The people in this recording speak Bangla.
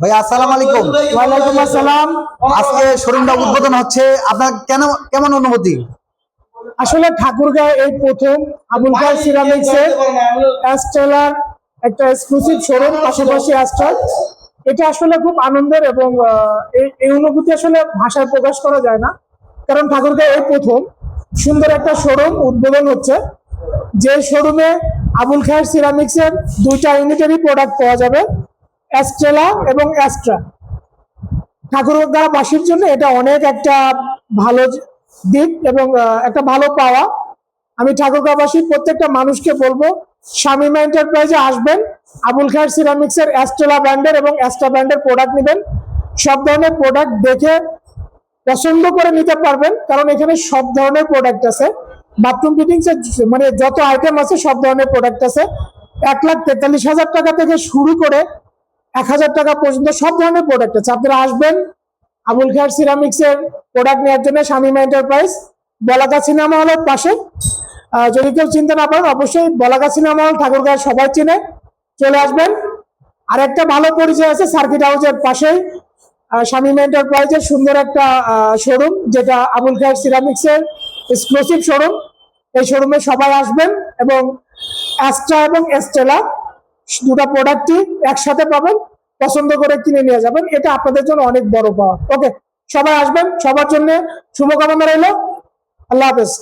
ভাই আসসালামু আলাইকুম। ওয়ালাইকুম আসসালাম। আজকে শোরুমটা উদ্বোধন হচ্ছে। আপনার কেন কেমন অনুভূতি? আসলে ঠাকুরগাঁও এই প্রথম আবুল খায়ের সিরামিক্স এর অ্যাস্ট্রেলার একটা এক্সক্লুসিভ শোরুম পাশাপাশি অ্যাস্ট্রাল এটা আসলে খুব আনন্দের এবং এই অনুভূতি আসলে ভাষায় প্রকাশ করা যায় না। কারণ ঠাকুরগাঁও এই প্রথম। সুন্দর একটা শোরুম উদ্বোধন হচ্ছে। যে শোরুমে আবুল খায়ের সিরামিক্স এর দুইটা ইউনিটারি প্রোডাক্ট পাওয়া যাবে অ্যাস্ট্রেলা এবং অ্যাস্ট্রা ঠাকুরগাঁওবাসীর জন্য এটা অনেক একটা ভালো দিক এবং একটা ভালো পাওয়া। আমি ঠাকুরগাঁওবাসীর প্রত্যেকটা মানুষকে বলব, শামিমা এন্টারপ্রাইজে আসবেন, আবুল খায়ের সিরামিক্স এর অ্যাস্ট্রেলা ব্র্যান্ডের এবং অ্যাস্ট্রা ব্র্যান্ডের প্রোডাক্ট নেবেন। সব ধরনের প্রোডাক্ট দেখে পছন্দ করে নিতে পারবেন, কারণ এখানে সব ধরনের প্রোডাক্ট আছে। বাথরুম ফিটিংস মানে যত আইটেম আছে, সব ধরনের প্রোডাক্ট আছে। এক লাখ তেতাল্লিশ হাজার টাকা থেকে শুরু করে এক হাজার টাকা পর্যন্ত সব ধরনের প্রোডাক্ট আছে। আপনারা আসবেন আবুল খায়ের সিরামিক্স এর প্রোডাক্ট নেওয়ার জন্য শামিমা এন্টারপ্রাইজ বলাকা সিনেমা হলের পাশে। যদি কেউ চিন্তা না পারেন অবশ্যই বলাকা সিনেমা হল ঠাকুরগাঁও সবাই চিনে। চলে আসবেন। আর একটা ভালো পরিচয় আছে সার্কিট হাউসের পাশেই শামিমা এন্টারপ্রাইজের সুন্দর একটা শোরুম যেটা আবুল খায়ের সিরামিক্স এর। এক্সক্লুসিভ শোরুম এই শোরুমে সবাই আসবেন এবং অ্যাস্ট্রা এবং এস্টেলা দুটা প্রোডাক্টই একসাথে পাবেন। পছন্দ করে কিনে নিয়ে যাবেন। এটা আপনাদের জন্য অনেক বড় পাওয়া। ওকে সবাই আসবেন। সবার জন্য শুভকামনা রইল। আল্লাহ হাফেজ।